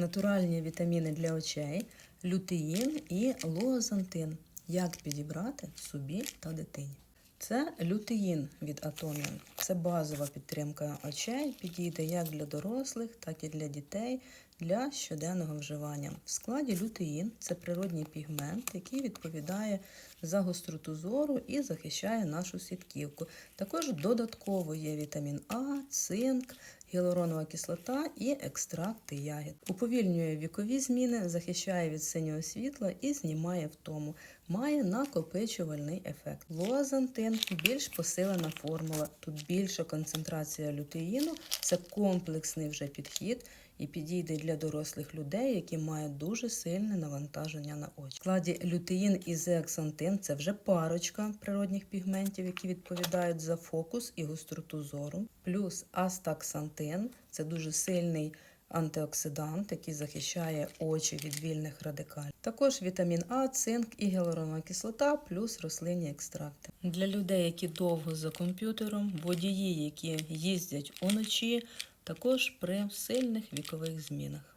натуральні вітаміни для очей, лютеїн і луозантин. Як підібрати собі та дитині? Це лютеїн від Атоміон. Це базова підтримка очей, підійде як для дорослих, так і для дітей для щоденного вживання. В складі лютеїн це природній пігмент, який відповідає за гостроту зору і захищає нашу сітківку. Також додатково є вітамін А, цинк, гіалуронова кислота і екстракти ягід. Уповільнює вікові зміни, захищає від синього світла і знімає втому. Має накопичувальний ефект. Лоазантин більш посилена формула. Тут більша концентрація лютеїну. Це комплексний вже підхід і підійде для дорослих людей, які мають дуже сильне навантаження на очі. В складі лютеїн і зеаксантин це вже парочка природних пігментів, які відповідають за фокус і гостроту зору. Плюс астаксантин це дуже сильний антиоксидант, який захищає очі від вільних радикалів. Також вітамін А, цинк і гіалуронова кислота, плюс рослинні екстракти. Для людей, які довго за комп'ютером, водії, які їздять уночі, також при сильних вікових змінах.